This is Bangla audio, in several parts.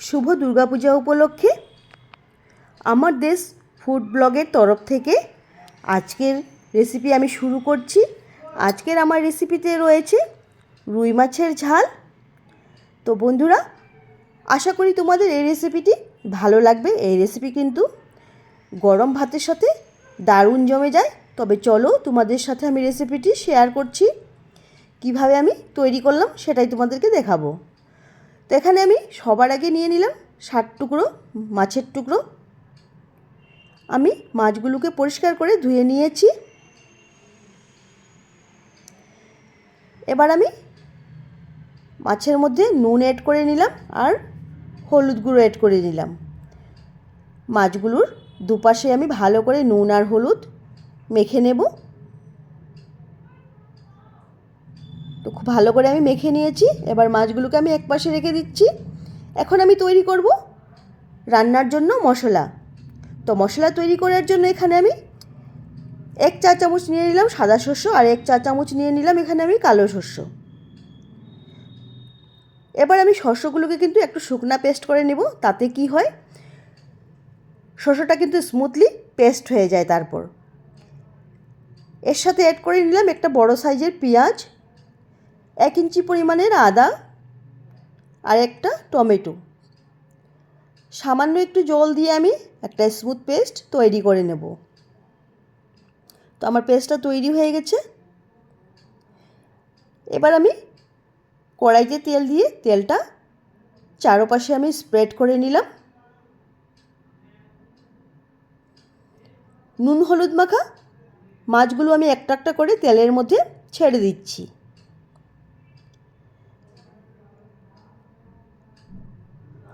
শুভ দুর্গাপূজা উপলক্ষে আমার দেশ ফুড ব্লগের তরফ থেকে আজকের রেসিপি আমি শুরু করছি। আজকের আমার রেসিপিতে রয়েছে রুই মাছের ঝাল। তো বন্ধুরা, আশা করি তোমাদের এই রেসিপিটি ভালো লাগবে। এই রেসিপি কিন্তু গরম ভাতের সাথে দারুণ জমে যায়। তবে চলো তোমাদের সাথে আমি রেসিপিটি শেয়ার করছি। কীভাবে আমি তৈরি করলাম সেটাই তোমাদেরকে দেখাবো। তো এখানে আমি সবার আগে নিয়ে নিলাম ষাট টুকরো মাছের টুকরো। আমি মাছগুলোকে পরিষ্কার করে ধুয়ে নিয়েছি। এবার আমি মাছের মধ্যে নুন অ্যাড করে নিলাম আর হলুদ গুঁড়ো অ্যাড করে নিলাম। মাছগুলোর দুপাশে আমি ভালো করে নুন আর হলুদ মেখে নেব। তো খুব ভালো করে আমি মেখে নিয়েছি। এবার মাছগুলোকে আমি এক পাশে রেখে দিচ্ছি। এখন আমি তৈরি করব রান্নার জন্য মশলা। তো মশলা তৈরি করার জন্য এখানে আমি এক চা চামচ নিয়ে নিলাম সাদা শস্য আর এক চা চামচ নিয়ে নিলাম এখানে আমি কালো শস্য এবার আমি শস্যগুলোকে কিন্তু একটু শুকনা পেস্ট করে নেব, তাতে কি হয়? শস্যটা কিন্তু স্মুথলি পেস্ট হয়ে যায় তারপর। এর সাথে অ্যাড করে নিলাম একটা বড় সাইজের পেঁয়াজ। এক ইঞ্চি পরিমাণের আদা আর একটা টমেটো। সামান্য একটু জল দিয়ে আমি একটা স্মুথ পেস্ট তৈরি করে নেব। তো আমার পেস্টটা তৈরি হয়ে গেছে। এবার আমি কড়াইতে তেল দিয়ে তেলটা চারোপাশে আমি স্প্রেড করে নিলাম। নুন হলুদ মাখা মাছগুলো আমি একটা একটা করে তেলের মধ্যে ছেড়ে দিচ্ছি।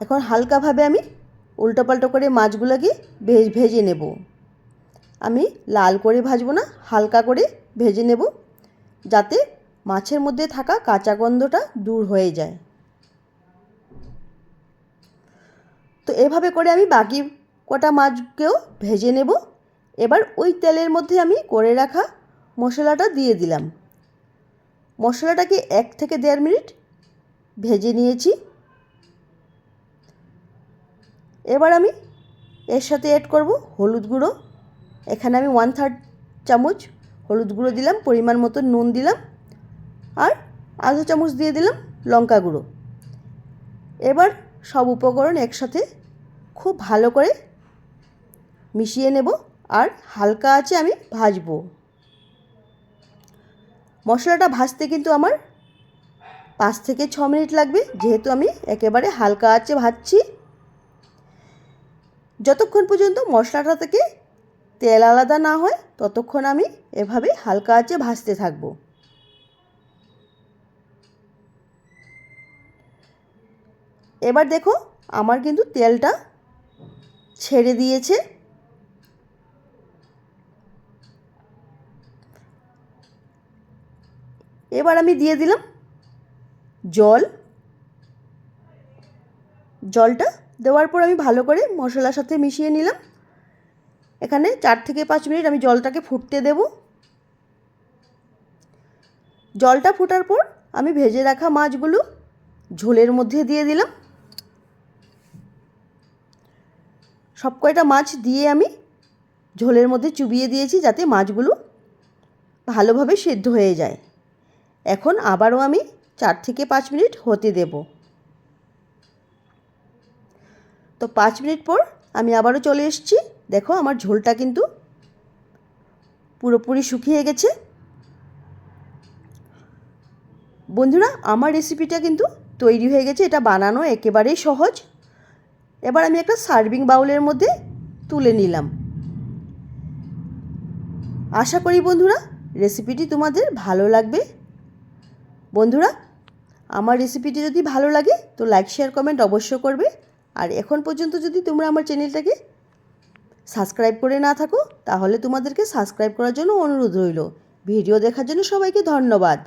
এখন হালকাভাবে আমি উল্টোপাল্টো করে মাছগুলোকে ভেজ, ভেজে নেব। আমি লাল করে ভাজবো না, হালকা করে ভেজে নেব যাতে মাছের মধ্যে থাকা কাঁচা গন্ধটা দূর হয়ে যায়। তো এভাবে করে আমি বাকি কটা মাছকেও ভেজে নেব। এবার ওই তেলের মধ্যে আমি করে রাখা মশলাটা দিয়ে দিলাম। মশলাটাকে এক থেকে দেড় মিনিট ভেজে নিয়েছি। এবার আমি এর সাথে অ্যাড করব হলুদ গুঁড়ো। এখানে আমি ওয়ান থার্ড চামচ হলুদ গুঁড়ো দিলাম, পরিমাণ মতো নুন দিলাম আর আধা চামচ দিয়ে দিলাম লঙ্কা গুঁড়ো। এবার সব উপকরণ একসাথে খুব ভালো করে মিশিয়ে নেব আর হালকা আছে আমি ভাজবো। মশলাটা ভাজতে কিন্তু আমার পাঁচ থেকে ছ মিনিট লাগবে, যেহেতু আমি একেবারে হালকা আছে ভাজছি। যতক্ষণ পর্যন্ত মশলাটা থেকে তেল আলাদা না হয়, ততক্ষণ আমি এভাবে হালকা আঁচে ভাজতে থাকব। এবার দেখো, আমার কিন্তু তেলটা ছেড়ে দিয়েছে। এবার আমি দিয়ে দিলাম জল। জলটা দেওয়ার পর আমি ভালো করে মশলার সাথে মিশিয়ে নিলাম। এখানে চার থেকে পাঁচ মিনিট আমি জলটাকে ফুটতে দেব। জলটা ফোটার পর আমি ভেজে রাখা মাছগুলো ঝোলের মধ্যে দিয়ে দিলাম। সব কয়টা মাছ দিয়ে আমি ঝোলের মধ্যে চুবিয়ে দিয়েছি যাতে মাছগুলো ভালোভাবে সেদ্ধ হয়ে যায়। এখন আবারও আমি চার থেকে পাঁচ মিনিট হতে দেবো। তো পাঁচ মিনিট পর আমি আবারও চলে এসেছি। দেখো আমার ঝোলটা কিন্তু পুরোপুরি শুকিয়ে গেছে। বন্ধুরা, আমার রেসিপিটা কিন্তু তৈরি হয়ে গেছে। এটা বানানো একেবারেই সহজ। এবার আমি একটা সার্ভিং বাউলের মধ্যে তুলে নিলাম। আশা করি বন্ধুরা, রেসিপিটি তোমাদের ভালো লাগবে। বন্ধুরা, আমার রেসিপিটি যদি ভালো লাগে, তো লাইক, শেয়ার, কমেন্ট অবশ্য করবে। আর এখন পর্যন্ত যদি তোমরা আমার চ্যানেলটাকে সাবস্ক্রাইব করে না থাকো, তাহলে তোমাদেরকে সাবস্ক্রাইব করার জন্য অনুরোধ রইল। ভিডিও দেখার জন্য সবাইকে ধন্যবাদ।